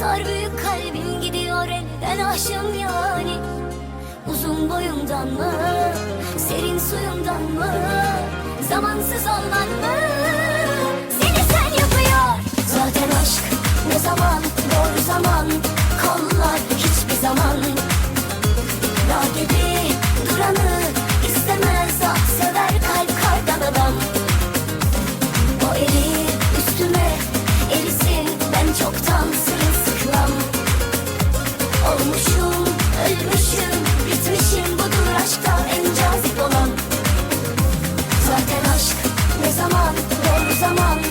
Sar büyük kalbim gidiyor elden aşım yani. Uzun boyumdan mı, serin suyumdan mı Zamansız olman mı? zaman.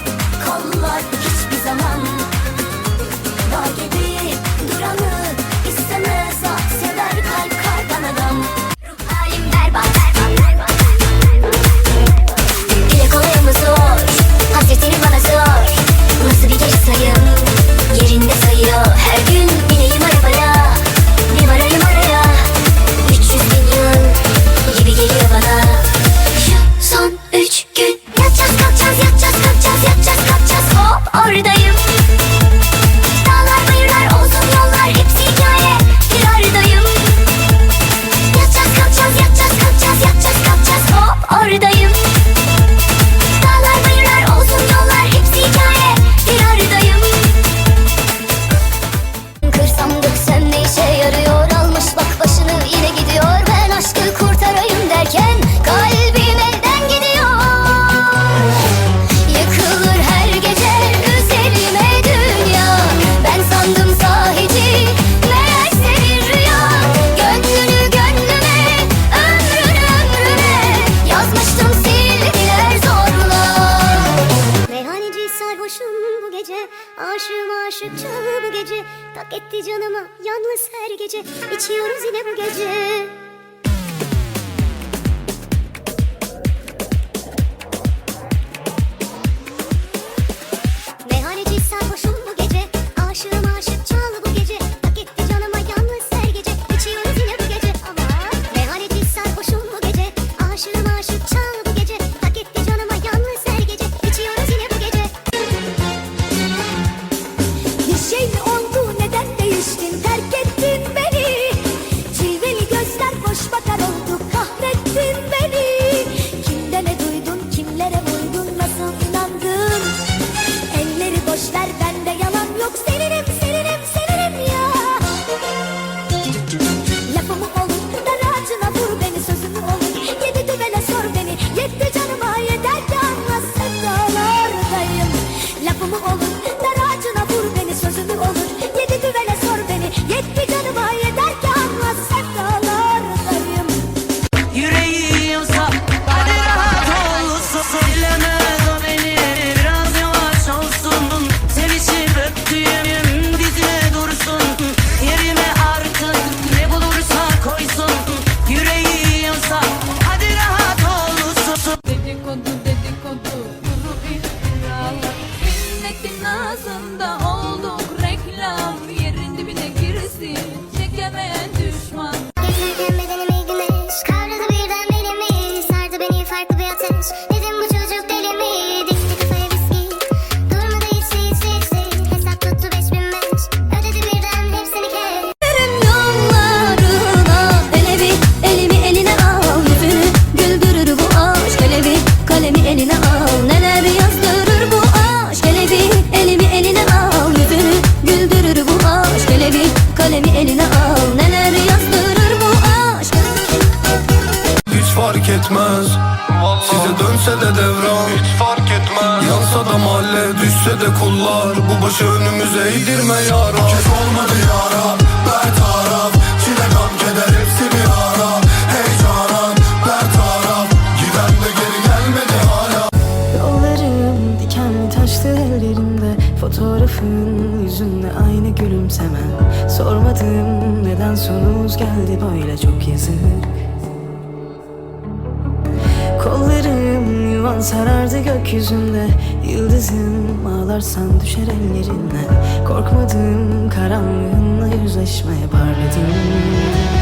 I'm the Hak etti canımı yalnız her gece içiyoruz yine bu gece. Yes. etmez. Size dönse de devran. Hiç fark etmez. Yansa da mahalle düşse de kullar. Bu başı önümüze eğdirme yara. Kef olmadı yara bertaraf Çile gam keder hepsi bir ara. Heyecanan bertaraf Giden de geri gelmedi hala. Yollarım diken taştı ellerimde. Fotoğrafın yüzünde aynı gülümseme. Sormadım neden sonumuz geldi böyle çok yazık. Kollarım yuvan sarardı gökyüzünde. Yıldızım ağlarsan düşer ellerinden. Korkmadım karanlığınla yüzleşmeye parladım